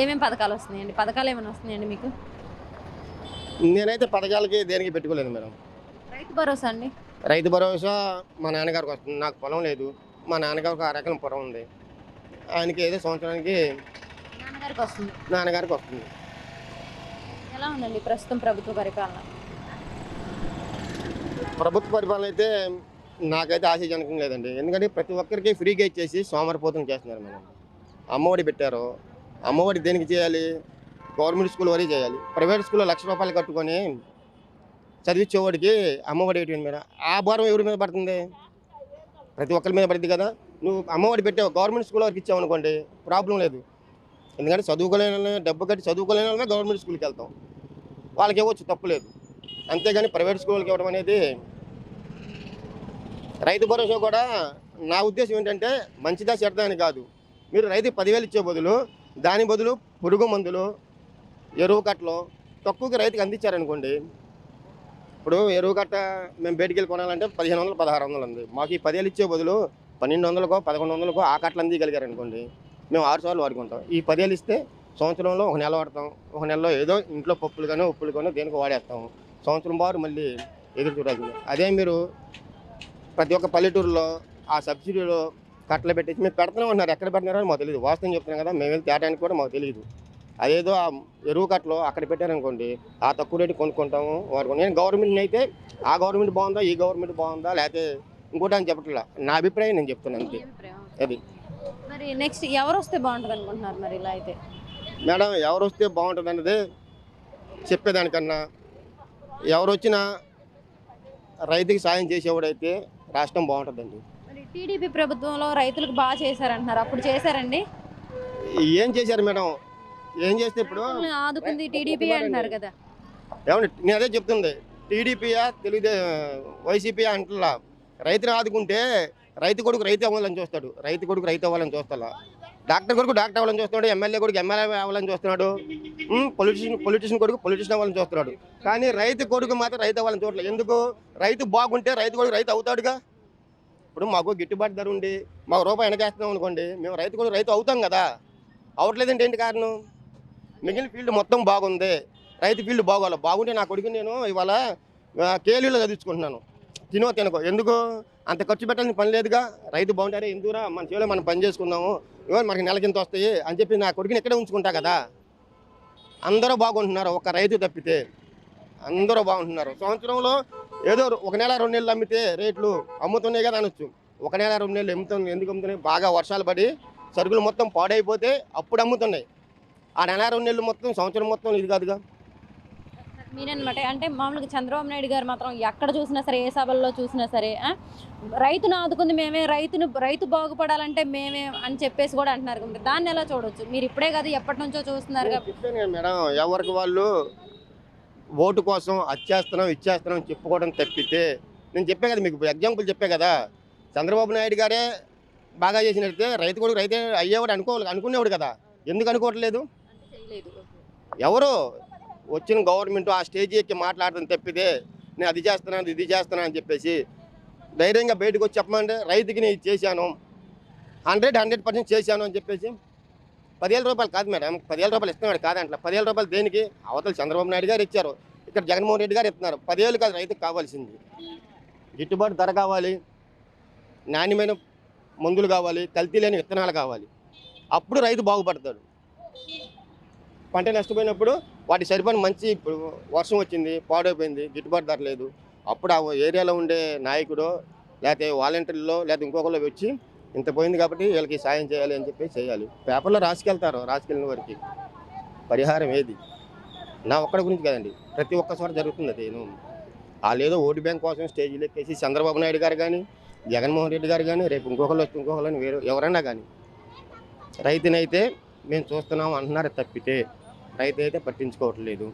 ఏమేమి పథకాలు వస్తున్నాయండి? పథకాలు ఏమైనా వస్తున్నాయండి మీకు? నేనైతే పథకాలకి దేనికి పెట్టుకోలేదు మేడం. రైతు భరోసా అండి? రైతు భరోసా మా నాన్నగారికి వస్తుంది. నాకు పొలం లేదు. మా నాన్నగారికి ఆరు ఎకరం పొలం ఉంది. ఆయనకి ఏదో సంవత్సరానికి నాన్నగారికి వస్తుంది. నాన్నగారికి వస్తుంది. ఎలా ఉందండి ప్రస్తుతం ప్రభుత్వ పరిపాలన? ప్రభుత్వ పరిపాలన అయితే నాకైతే ఆశాజనకం లేదండి. ఎందుకంటే ప్రతి ఒక్కరికి ఫ్రీగా ఇచ్చేసి సోమరిపోతం చేస్తున్నారు మేడం. అమ్మఒడి పెట్టారు. అమ్మఒడి దేనికి చేయాలి? గవర్నమెంట్ స్కూల్ వరకు చేయాలి. ప్రైవేట్ స్కూల్లో లక్ష రూపాయలు కట్టుకొని చదివించేవాడికి అమ్మఒడి ఎటువంటి మీద ఆ భారం ఎవరి మీద పడుతుంది? ప్రతి ఒక్కరి మీద పడుతుంది కదా? నువ్వు అమ్మఒడి పెట్టావు గవర్నమెంట్ స్కూల్ వరకు ఇచ్చావు అనుకోండి ప్రాబ్లం లేదు. ఎందుకంటే చదువుకోలేని డబ్బు కట్టి చదువుకోలేని వాళ్ళమే గవర్నమెంట్ స్కూల్కి వెళ్తాం. వాళ్ళకి ఇవ్వచ్చు తప్పు లేదు. అంతేగాని ప్రైవేట్ స్కూల్కి ఇవ్వడం అనేది రైతు భరోసా కూడా నా ఉద్దేశం ఏంటంటే మంచిదా చెడ్డా అని కాదు. మీరు రైతు పదివేలు ఇచ్చే బదులు దాని బదులు పురుగు మందులు ఎరువు కట్టలు తక్కువకి రైతుకి అందించారనుకోండి ఇప్పుడు ఎరువు కట్ట మేము బయటికి వెళ్ళి కొనాలంటే పదిహేను వందలు పదహారు వందలు ఉంది మాకు ఈ పదేళ్ళు ఇచ్చే బదులు పన్నెండు వందలకో పదకొండు వందలకో ఆ కట్టలు అందిగలిగారు అనుకోండి మేము ఆరు సార్లు వాడుకుంటాం. ఈ పదేళ్ళు ఇస్తే సంవత్సరంలో ఒక నెల వాడతాం. ఒక నెలలో ఏదో ఇంట్లో పప్పులు కానీ ఉప్పులు కానీ దేనికి వాడేస్తాం. సంవత్సరం బారు మళ్ళీ ఎదురు చూడాల్సింది. అదే మీరు ప్రతి ఒక్క పల్లెటూరులో ఆ సబ్సిడీలో కట్టలు పెట్టేసి మేము పెడుతూనే ఉన్నారు ఎక్కడ పెడుతున్నారో మాకు తెలియదు వాస్తవం చెప్తున్నాం కదా మేము వెళ్ళి తేటానికి కూడా మాకు తెలియదు అదేదో ఆ ఎరువు కట్టలో అక్కడ పెట్టారనుకోండి ఆ తక్కువ రేటు కొనుక్కుంటాము వాడుకుంటాం నేను గవర్నమెంట్ అయితే ఆ గవర్నమెంట్ బాగుందా ఈ గవర్నమెంట్ బాగుందా లేకపోతే ఇంకోటి అని చెప్పట్లా. నా అభిప్రాయం నేను చెప్తున్నాను అంతే. అది. మరి నెక్స్ట్ ఎవరు వస్తే బాగుంటుంది అనుకుంటున్నారు మరి ఇలా అయితే? మేడం ఎవరు వస్తే బాగుంటుంది అన్నది చెప్పేదానికన్నా. ఎవరు వచ్చినా రైతుకి సాయం చేసేవాడైతే రాష్ట్రం బాగుంటుందండి. టీడీపీ ప్రభుత్వంలో రైతులకు బాగా చేశారంటున్నారు. అప్పుడు చేశారండి? ఏం చేశారు మేడం? ఏం చేస్తే ఇప్పుడు? ఆదుకుంది టీడీపీ అంటున్నారు కదా. ఏమండి నేను అదే చెప్తుంది. టీడీపీయా తెలుగుదే వైసీపీ అంటున్నా. రైతుని ఆదుకుంటే రైతు కొడుకు రైతు అవ్వాలని చూస్తాడు. రైతు కొడుకు రైతు అవ్వాలని చూస్తా డాక్టర్ కొడుకు డాక్టర్ అవ్వాలని చూస్తున్నాడు. ఎమ్మెల్యే కొడుకు ఎమ్మెల్యే అవ్వాలని చూస్తున్నాడు. పొలిటీషియన్ పొలిటీషియన్ కొడుకు పొలిటీషియన్ అవ్వాలని చూస్తున్నాడు. కానీ రైతు కొడుకు మాత్రం రైతు అవ్వాలని చూడలేదు ఎందుకు? రైతు బాగుంటే రైతు కొడుకు రైతు అవుతాడుగా? ఇప్పుడు మాకు గిట్టుబాటు ధర ఉండి మాకు రూపాయి వెనకేస్తున్నాం అనుకోండి మేము రైతు కూడా రైతు అవుతాం కదా. అవట్లేదంటే ఏంటి కారణం? మిగిలిన ఫీల్డ్ మొత్తం బాగుంది రైతు ఫీల్డ్ బాగోవాలి బాగుంటే నా కొడుకు నేను ఇవాళ కేలీలో చదివించుకుంటున్నాను. తినో తినకో. ఎందుకు? అంత ఖర్చు పెట్టాల్సిన పని లేదుగా. రైతు బాగుంటారే ఎందుకురా? మన చేలో మనం పని చేసుకుందాము. ఇవాళ మనకి నెలకింత వస్తాయి అని చెప్పి నా కొడుకుని ఇక్కడే ఉంచుకుంటా కదా. అందరూ బాగుంటున్నారు ఒక రైతు తప్పితే. అందరూ బాగుంటున్నారు. సంవత్సరంలో ఏదో ఒక నెల రెండు నెలలు అమ్మితే రేట్లు అమ్ముతున్నాయి కదా అనొచ్చు. ఒక నెల రెండు నెలలు అమ్ముతుంది ఎందుకు అమ్ముతున్నాయి బాగా వర్షాలు పడి సరుకులు మొత్తం పాడైపోతే అప్పుడు అమ్ముతున్నాయి. ఆ నెల రెండు నెలలు మొత్తం సంవత్సరం మొత్తం ఇది కాదుగా. మీరన్నమాట. అంటే మామూలుగా చంద్రబాబు నాయుడు గారు మాత్రం ఎక్కడ చూసినా సరే ఏ సభల్లో చూసినా సరే రైతును ఆదుకుంది మేమే రైతును రైతు బాగుపడాలంటే మేమే అని చెప్పేసి కూడా అంటున్నారు. దాన్ని ఎలా చూడొచ్చు? మీరు ఇప్పుడే కాదు ఎప్పటి నుంచో చూస్తున్నారు మేడం ఎవరికి వాళ్ళు ఓటు కోసం అచ్చేస్తున్నాం ఇచ్చేస్తున్నాం అని చెప్పుకోవడం తప్పితే నేను చెప్పే కదా మీకు ఎగ్జాంపుల్ చెప్పే కదా చంద్రబాబు నాయుడు గారే బాగా చేసినట్టే రైతు కూడా రైతే అయ్యేవాడు అనుకోవాలి అనుకునేవాడు కదా. ఎందుకు అనుకోవట్లేదు? ఎవరు వచ్చిన గవర్నమెంట్ ఆ స్టేజ్ ఎక్కి మాట్లాడడం తప్పితే నేను అది చేస్తున్నాను ఇది చేస్తున్నాను అని చెప్పేసి ధైర్యంగా బయటకు వచ్చి చెప్పమంటే రైతుకి నేను ఇది చేశాను. హండ్రెడ్ హండ్రెడ్ పర్సెంట్ చేశాను అని చెప్పేసి పదివేల రూపాయలు కాదు మేడం. పదివేల రూపాయలు ఇస్తున్నాడు కాదంటే పదివేల రూపాయలు దేనికి? అవతల చంద్రబాబు నాయుడు గారు ఇచ్చారు. ఇక్కడ జగన్మోహన్ రెడ్డి గారు ఇస్తున్నారు. పదివేలు కాదు రైతుకు కావాల్సింది. గిట్టుబాటు ధర కావాలి నాణ్యమైన మందులు కావాలి కల్తీ లేని విత్తనాలు కావాలి. అప్పుడు రైతు బాగుపడతాడు. పంట నష్టపోయినప్పుడు వాటి సరిపడిన మంచి ఇప్పుడు వర్షం వచ్చింది పాడైపోయింది గిట్టుబాటు ధర లేదు. అప్పుడు ఆ ఏరియాలో ఉండే నాయకుడు లేకపోతే వాలంటీర్లో లేకపోతే ఇంకొకరు వచ్చి ఇంత పోయింది కాబట్టి వీళ్ళకి సాయం చేయాలి అని చెప్పి చేయాలి. పేపర్లో రాసుకెళ్తారు రాసుకెళ్ళిన వారికి. పరిహారం ఏది? నా ఒక్కడి గురించి కదండి. ప్రతి ఒక్క చోట జరుగుతుంది అది నేను. ఓటు బ్యాంక్ కోసం స్టేజీలు ఎక్కేసి చంద్రబాబు నాయుడు గారు కానీ జగన్మోహన్ రెడ్డి గారు కానీ రేపు ఇంకొకరు వచ్చి ఇంకొకరు అని వేరే ఎవరైనా కానీ రైతునైతే మేము చూస్తున్నాం అంటున్నారు తప్పితే రైతు అయితే పట్టించుకోవట్లేదు.